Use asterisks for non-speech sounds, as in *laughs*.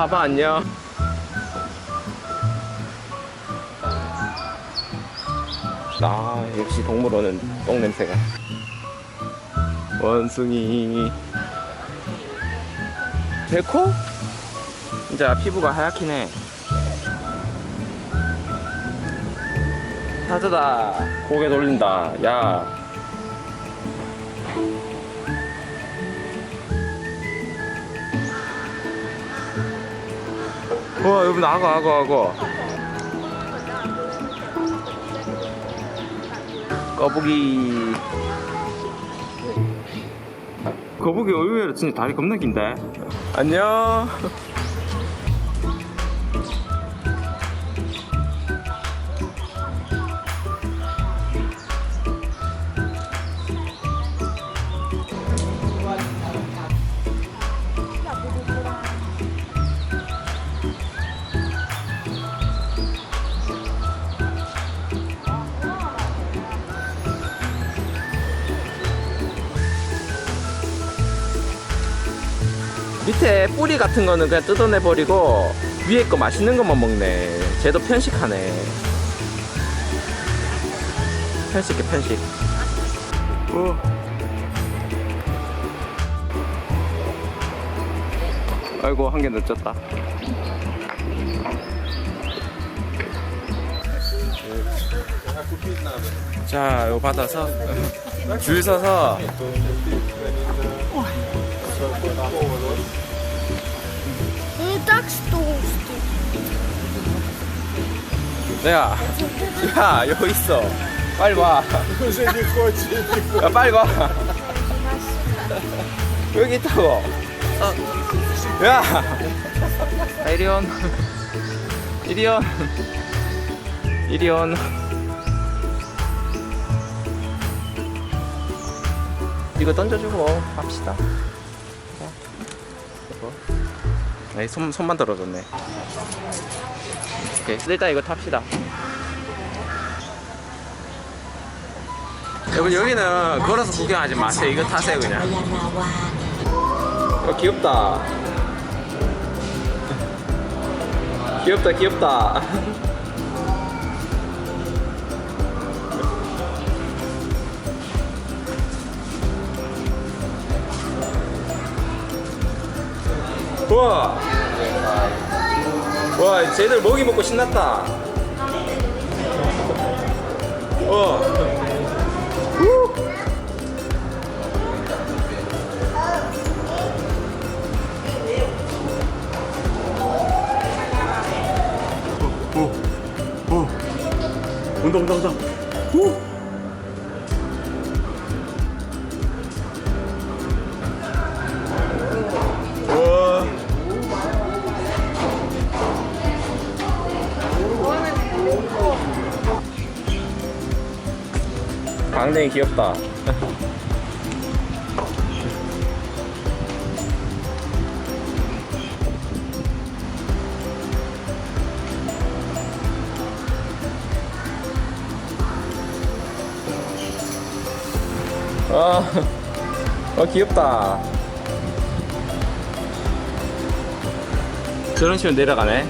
봐봐 안녕. 아 역시 동물원은 똥 냄새가. 원숭이. 데코? 진짜 피부가 하얗긴 해. 사자다. 고개 돌린다. 야 와 여러분 악어 악어 악어. 거북이. 거북이 의외로 진짜 다리 겁나 긴데. 안녕 밑에 뿌리 같은 거는 그냥 뜯어내 버리고 위에 거 맛있는 것만 먹네. 쟤도 편식하네. 편식해 편식. 오. 아이고 한 개 늦었다. 자 이거 받아서. 줄 서서 내가 야 여기 있어. 빨리 와. 야, 빨리 와. 여기 있다고. 어. 야. 자, 이리 온. 이리 온. 이리 온. 이거 던져주고 이거. 에이, 손, 손만 들어줬네 오케이. 일단 이거 탑시다. 여러분 여기는 걸어서 구경하지 마세요. 이거 타세요 그냥. 어 귀엽다. *laughs* 귀엽다 귀엽다. *laughs* 우와 와 쟤들 먹이 먹고 신났다 어 후. 오, 오, 온다, 온다, 온다. 후. 강냉이 귀엽다. 아, 어 귀엽다. 저런 식으로 내려가네.